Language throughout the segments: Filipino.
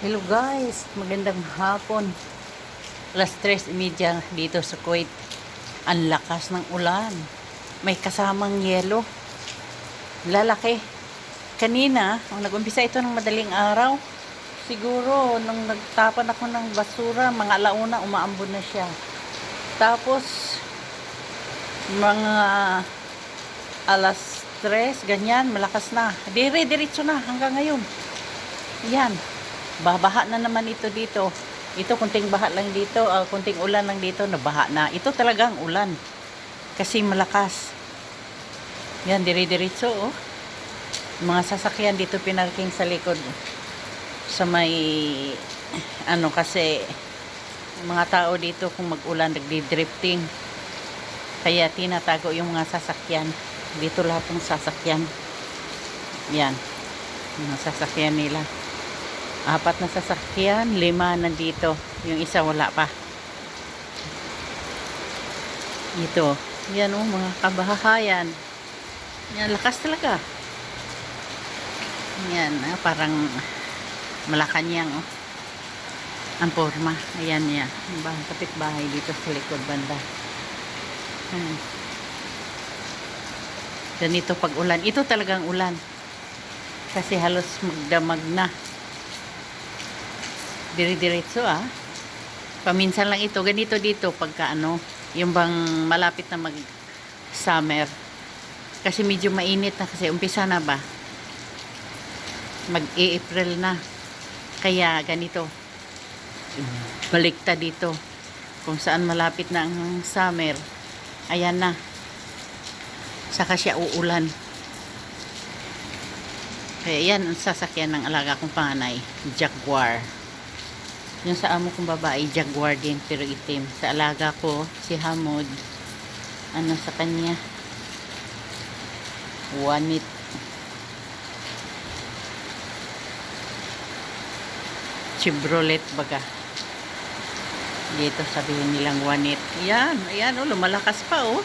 Hello guys, magandang hapon. Alas 3.30 dito sa Kuwait. Ang lakas ng ulan. May kasamang yelo. Lalaki. Kanina, nung nag-umpisa ito ng madaling araw, siguro nung nagtapan ako ng basura, mga alauna, umaambon na siya. Tapos, mga alas 3, ganyan, malakas na. Dire-diretso na hanggang ngayon. Yan. Babaha na naman ito dito. Ito, kunting baha lang dito, ah, kunting ulan lang dito, nabaha na. Ito talagang ulan. Kasi malakas. Yan, dire-diretso, oh. Mga sasakyan dito pinarking sa likod. Sa may, ano, kasi, mga tao dito kung mag-ulan, nagdi-drifting. Kaya tinatago yung mga sasakyan. Dito lahat ng sasakyan. Yan. Mga sasakyan nila apat na sasakyan, lima nandito. Yung isa wala pa. Ito. Yan oh, mga kabahayan. Yan, lakas talaga. Yan, ah, parang Malacanang oh. Ang forma. Ayan niya. Bahay, kapitbahay dito sa likod banda. Hmm. Ganito pag ulan. Ito talagang ulan. Kasi halos magdamag na dire-diretso ah. Paminsan lang ito. Ganito dito pagka ano, yung bang malapit na mag summer. Kasi medyo mainit na kasi umpisa na ba? Mag-April na. Kaya ganito. Balikta dito. Kung saan malapit na ang summer. Ayan na. Saka siya uulan. Kaya yan ang sasakyan ng alaga kong panganay. Jaguar. Yung sa amo kong babae, jaguar din, pero itim. Sa alaga ko, si Hamod, ano sa kanya? Wanit. Chevrolet baga. Dito sabihin nilang wanit. Yan, ayan oh, lumalakas pa oh.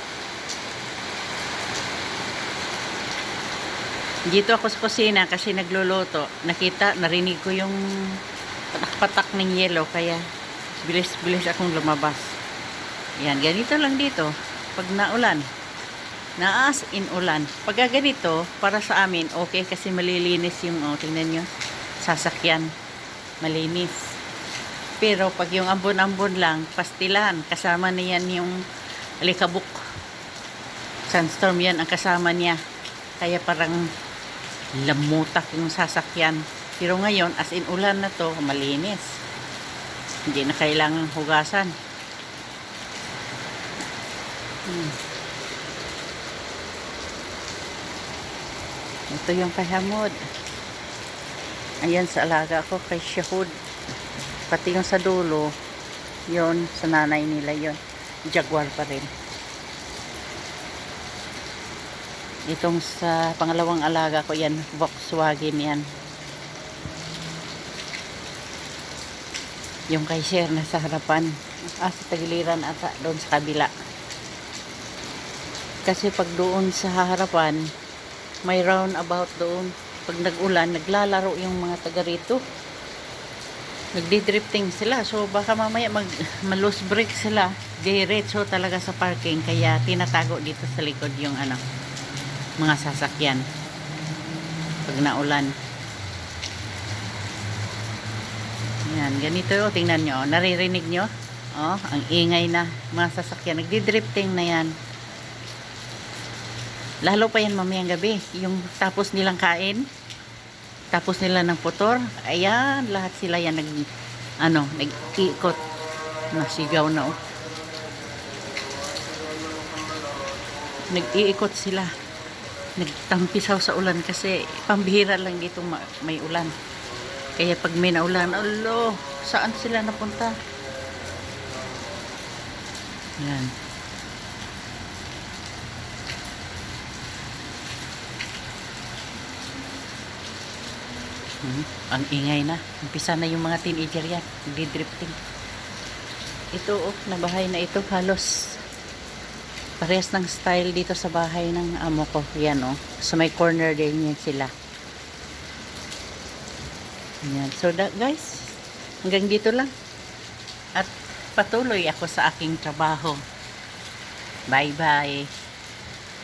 Dito ako sa kusina kasi nagluluto. Nakita, narinig ko yung patak-patak ng yelo kaya bilis-bilis akong lumabas. Yan, ganito lang dito. Pag naulan, naas in ulan. Pag ganito, para sa amin, okay kasi malilinis yung, oh, tingnan nyo, sasakyan. Malinis. Pero pag yung ambon-ambon lang, pastilan, kasama na yan yung alikabok. Sandstorm yan ang kasama niya. Kaya parang lamutak yung sasakyan. Pero ngayon, as in ulan na to, malinis. Hindi na kailangang hugasan. Hmm. Ito yung kahamod. Ayan sa alaga ko kay Shahud. Pati yung sa dulo, yon sa nanay nila yon Jaguar pa rin. Itong sa pangalawang alaga ko yan, Volkswagen yan. Yung kay Sir na sa harapan. Ah, sa tagiliran ata, doon sa kabila. Kasi pag doon sa harapan, may roundabout doon. Pag nag-ulan, naglalaro yung mga taga rito. Nagdi-drifting sila. So, baka mamaya mag, malose break sila. Diretso talaga sa parking. Kaya tinatago dito sa likod yung ano, mga sasakyan. Pag naulan. Yan, ganito o, tingnan nyo. Naririnig nyo? Oh, ang ingay na. Mga sasakyan. Nagdi-drifting na yan. Lalo pa yan mamayang gabi. Yung tapos nilang kain. Tapos nila ng putor. Ayan, lahat sila yan nag, ano, nag-ikot. Nasigaw na oh. Nag-iikot sila. Nagtampisaw sa ulan kasi pambihira lang dito ma- may ulan. Kaya pag may naulan, alo, saan sila napunta? Yan. Hmm, ang ingay na. Umpisa na yung mga teenager yan. Nagdi-drifting. Ito, oh, na bahay na ito, halos parehas ng style dito sa bahay ng amo ko. Yan, oh. Sa may corner din yan sila. Yan. So, that, guys, Hanggang dito lang. At patuloy ako sa aking trabaho. Bye-bye.